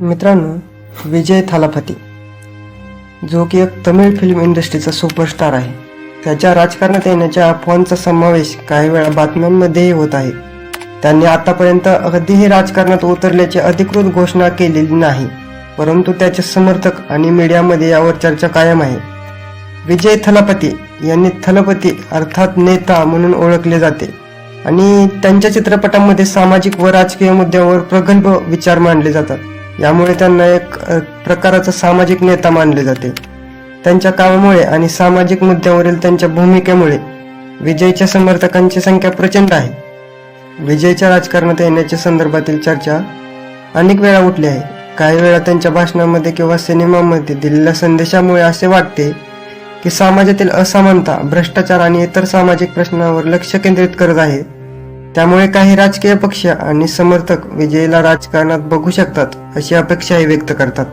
मित्रांनो विजय थालापती जो की एक तमिळ फिल्म इंडस्ट्रीचा सुपरस्टार आहे. त्याच्या राजकारणात येण्याच्या अफवांचा समावेश काही वेळा बातम्यांमध्येही होत आहे. त्यांनी आतापर्यंत अगदीही राजकारणात उतरल्याची अधिकृत घोषणा केलेली नाही परंतु त्याचे समर्थक आणि मीडियामध्ये यावर चर्चा कायम आहे. विजय थलपती यांनी थलपती अर्थात नेता म्हणून ओळखले जाते आणि त्यांच्या चित्रपटांमध्ये सामाजिक व राजकीय मुद्द्यावर प्रगल्भ विचार मांडले जातात. यामुळे त्यांना एक अ, प्रकारचा सामाजिक नेता मानले जाते. त्यांच्या कामामुळे आणि सामाजिक मुद्द्यावरील त्यांच्या भूमिकेमुळे विजयच्या समर्थकांची संख्या प्रचंड आहे. विजयच्या राजकारणात येण्याच्या संदर्भातील चर्चा अनेक वेळा उठली आहे. काही वेळा त्यांच्या भाषणामध्ये किंवा सिनेमामध्ये दिलेल्या संदेशामुळे असे वाटते की समाजातील असमानता भ्रष्टाचार आणि इतर सामाजिक प्रश्नांवर लक्ष केंद्रित करत आहे. त्यामुळे काही राजकीय पक्ष आणि समर्थक विजयीला राजकारणात बघू शकतात अशी अपेक्षाही व्यक्त करतात.